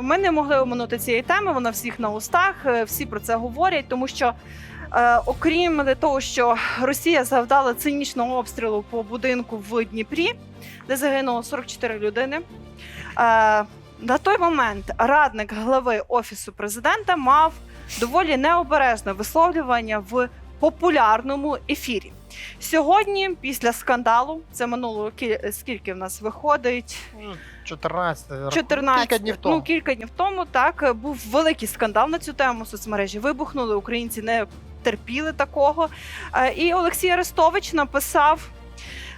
Ми не могли оминути цієї теми. Вона всіх на устах, е, всі про це говорять, тому що. е, Окрім того, що Росія завдала цинічного обстрілу по будинку в Дніпрі, де загинуло 44 людини. е, На той момент радник глави офісу президента мав доволі необережне висловлювання в популярному ефірі. Сьогодні, після скандалу, це минуло кі- скільки в нас виходить? Ну, 14, 14, кілька днів тому. Ну, кілька днів тому так був великий скандал на цю тему. Соцмережі вибухнули. Українці не терпіли такого. Е, І Олексій Арестович написав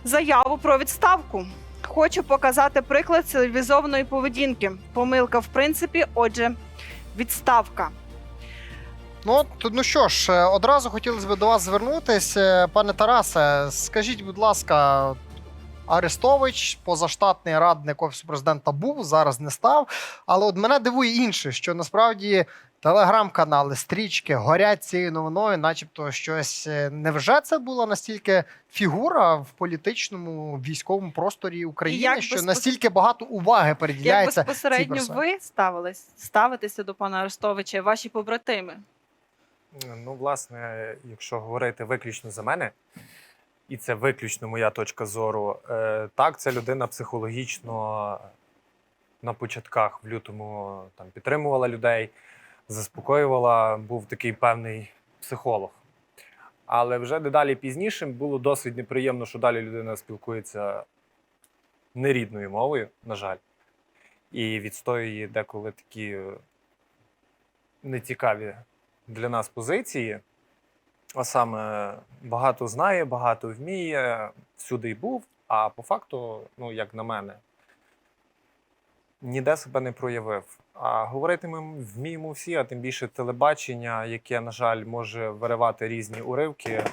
заяву про відставку. Хочу показати приклад цивілізованої поведінки. Помилка, в принципі, отже, відставка. Ну, ну що ж, е, одразу хотілося б до вас звернутися. Пане Тарасе, скажіть, будь ласка, Арестович, позаштатний радник офісу президента був, зараз не став. Але от мене дивує інше, що насправді телеграм-канали, стрічки горять цією новиною, начебто щось. е, Невже це була настільки фігура в політичному військовому просторі України, як що безпос- настільки багато уваги Як приділяється цій безпосередньо персоні? ви ставились, ставитеся до пана Арестовича, ваші побратими? Ну, власне, якщо говорити виключно за мене, і це виключно моя точка зору, е, так, ця людина психологічно на початках в лютому там підтримувала людей, заспокоювала, був такий певний психолог. Але вже дедалі пізніше було досить неприємно, що далі людина спілкується нерідною мовою, на жаль, і відстоює деколи такі нецікаві для нас позиції. А саме багато знає, багато вміє, всюди й був. А по факту, ну як на мене, ніде себе не проявив. А говорити вміємо всі, а тим більше телебачення, яке, на жаль, може виривати різні уривки.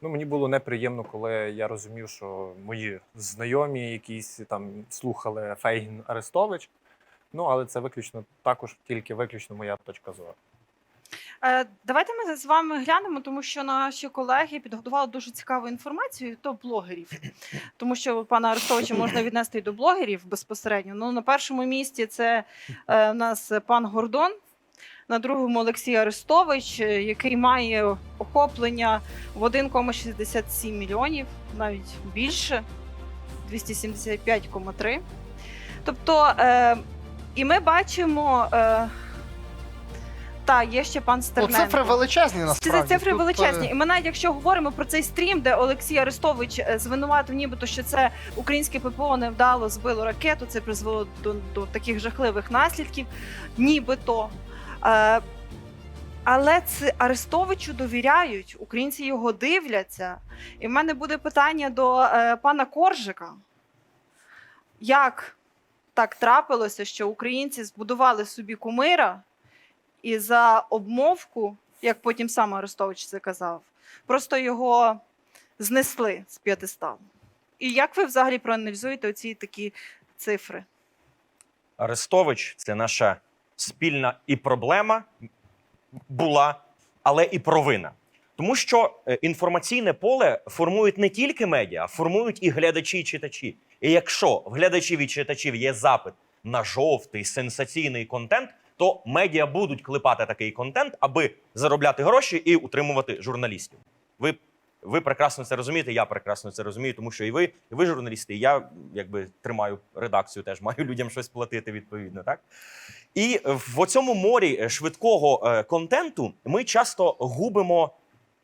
Ну, мені було неприємно, коли я розумів, що мої знайомі якісь там слухали Фейгін Арестович. Ну, але це виключно також тільки виключно моя точка зору. Е, Давайте ми з вами глянемо, тому що наші колеги підготували дуже цікаву інформацію то блогерів. Тому що пана Арестовича можна віднести і до блогерів безпосередньо. Ну, на першому місці це е, в нас пан Гордон, на другому Олексій Арестович, е, який має охоплення в 1,67 мільйонів, навіть більше 275,3. Тобто, е, і ми бачимо. Е, та, є ще пан Стерненко. цифри величезні Ці насправді. цифри Тут, е, величезні. І ми навіть якщо говоримо про цей стрім, де Олексій Арестович е, звинуватив, нібито що це українське ППО невдало збило ракету, це призвело до, до таких жахливих наслідків, нібито. Е, але це Арестовичу довіряють, українці його дивляться. І в мене буде питання до е, пана Коржика. Як так трапилося, що українці збудували собі кумира, і за обмовку, як потім сам Арестович це казав, просто його знесли з п'ятистав. І як ви взагалі проаналізуєте оці такі цифри? Арестович це наша спільна і проблема була, але і провина. Тому що е, інформаційне поле формують не тільки медіа, а формують і глядачі і читачі. І якщо в глядачів і читачів є запит на жовтий сенсаційний контент, то медіа будуть клепати такий контент, аби заробляти гроші і утримувати журналістів. Ви, ви прекрасно це розумієте, я прекрасно це розумію, тому що і ви, і ви журналісти, і я якби тримаю редакцію, теж маю людям щось платити відповідно, так? І в цьому морі е, швидкого е, контенту ми часто губимо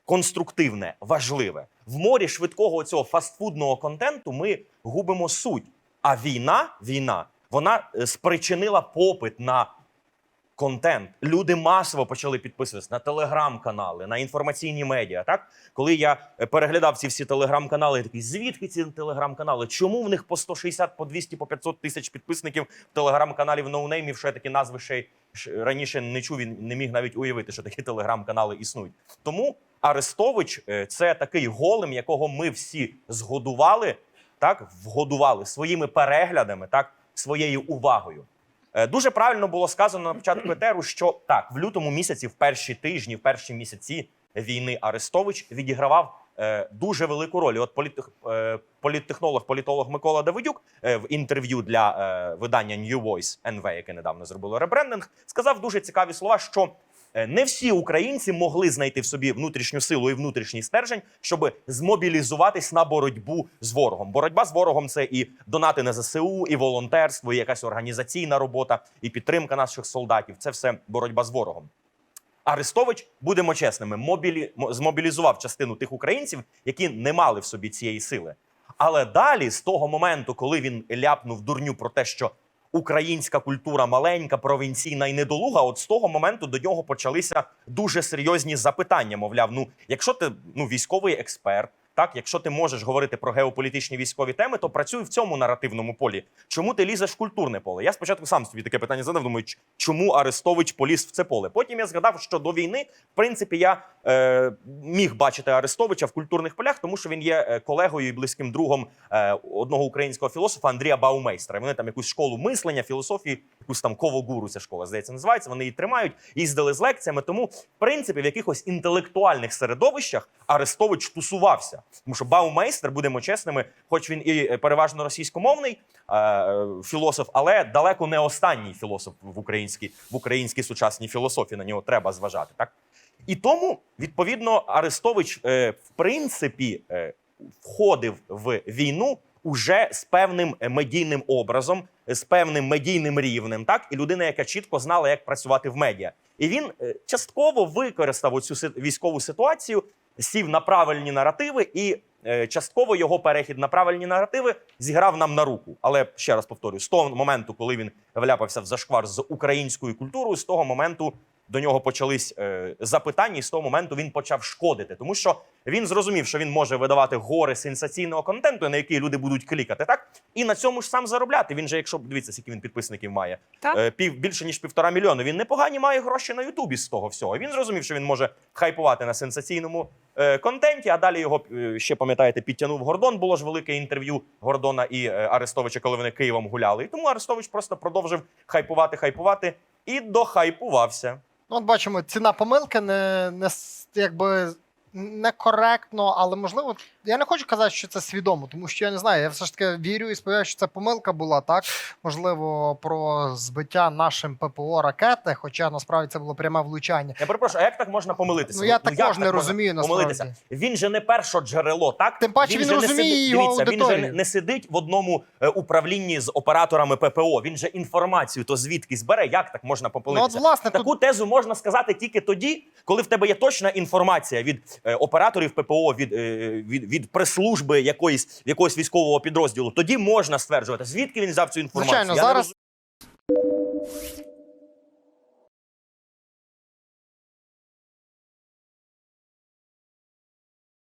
конструктивне, важливе. В морі швидкого цього фастфудного контенту ми губимо суть. А війна, війна, вона е, спричинила попит на контент. Люди масово почали підписуватися на телеграм-канали, на інформаційні медіа. Так, коли я е, переглядав ці всі телеграм-канали, я такий, звідки ці телеграм-канали? Чому в них по 160, по 200, по 500 тисяч підписників в телеграм-каналів ноунеймів, що я такі назви ще раніше не чув і не міг навіть уявити, що такі телеграм-канали існують. Тому Арестович е, це такий голем, якого ми всі згодували, так вгодували своїми переглядами, так своєю увагою. Е, Дуже правильно було сказано на початку етеру, що так, в лютому місяці, в перші тижні, в перші місяці війни Арестович відігравав е, дуже велику роль. І От політ, е, політтехнолог, політолог Микола Давидюк е, в інтерв'ю для е, видання New Voice NV, яке недавно зробило ребрендинг, сказав дуже цікаві слова, що не всі українці могли знайти в собі внутрішню силу і внутрішній стержень, щоб змобілізуватись на боротьбу з ворогом. Боротьба з ворогом це і донати на ЗСУ, і волонтерство, і якась організаційна робота, і підтримка наших солдатів. Це все боротьба з ворогом. Арестович, будемо чесними, мобілі... змобілізував частину тих українців, які не мали в собі цієї сили. Але далі, з того моменту, коли він ляпнув дурню про те, що українська культура маленька, провінційна і недолуга, от з того моменту до нього почалися дуже серйозні запитання. Мовляв, ну якщо ти ну військовий експерт. Так, якщо ти можеш говорити про геополітичні військові теми, то працюй в цьому наративному полі. Чому ти лізеш в культурне поле? Я спочатку сам собі таке питання задав. Думаю, чому Арестович поліз в це поле? Потім я згадав, що до війни, в принципі, я е, міг бачити Арестовича в культурних полях, тому що він є е, колегою і близьким другом е, одного українського філософа Андрія Баумейстера. Вони там якусь школу мислення, філософії, якусь там ковогуру, ця школа здається, називається. Вони її тримають, їздили з лекціями. Тому, в принципі, в якихось інтелектуальних середовищах Арестович тусувався. Тому що Баумейстер, будемо чесними, хоч він і е, переважно російськомовний е, філософ, але далеко не останній філософ в українській в українській сучасній філософії. На нього треба зважати. Так і тому відповідно Арестович, е, в принципі, е, входив в війну уже з певним е, медійним образом, з певним медійним рівнем, так і людина, яка чітко знала, як працювати в медіа. І він е, частково використав оцю військову ситуацію, сів на правильні наративи, і е, частково його перехід на правильні наративи зіграв нам на руку. Але ще раз повторюю, з того моменту, коли він вляпався в зашквар з українською культурою, з того моменту до нього почались е, запитання, і з того моменту він почав шкодити, тому що він зрозумів, що він може видавати гори сенсаційного контенту, на який люди будуть клікати, так і на цьому ж сам заробляти. Він же, якщо дивіться, скільки він підписників має, Так. е, пів більше ніж півтора мільйони. Він непогані має гроші на Ютубі з того всього. Він зрозумів, що він може хайпувати на сенсаційному е, контенті. А далі його е, ще пам'ятаєте, підтягнув Гордон. Було ж велике інтерв'ю Гордона і е, Арестовича, коли вони Києвом гуляли. І тому Арестович просто продовжив хайпувати, хайпувати і дохайпувався. Ну, от бачимо, ціна помилки не, не якби некоректно, але можливо, я не хочу казати, що це свідомо, тому що я не знаю. Я все ж таки вірю і сподіваюся, що це помилка була так. Можливо, про збиття нашим ППО ракети, хоча насправді це було пряме влучання. Я перепрошую, а як так можна помилитися? Ну я як також так не можна розумію помилитися? насправді. Він же не перше джерело, так? Тим паче він не розуміє сидить- його Дивіться, він же не, сидить в одному е, управлінні з операторами ППО. Він же інформацію то звідкись бере. Як так можна Ну, от, помилитися? власне, тут Таку тезу можна сказати тільки тоді, коли в тебе є точна інформація від операторів ППО, від, е, від, від прес-служби якоїсь якогось військового підрозділу. Тоді можна стверджувати, звідки він взяв цю інформацію. Звичайно, Я не роз...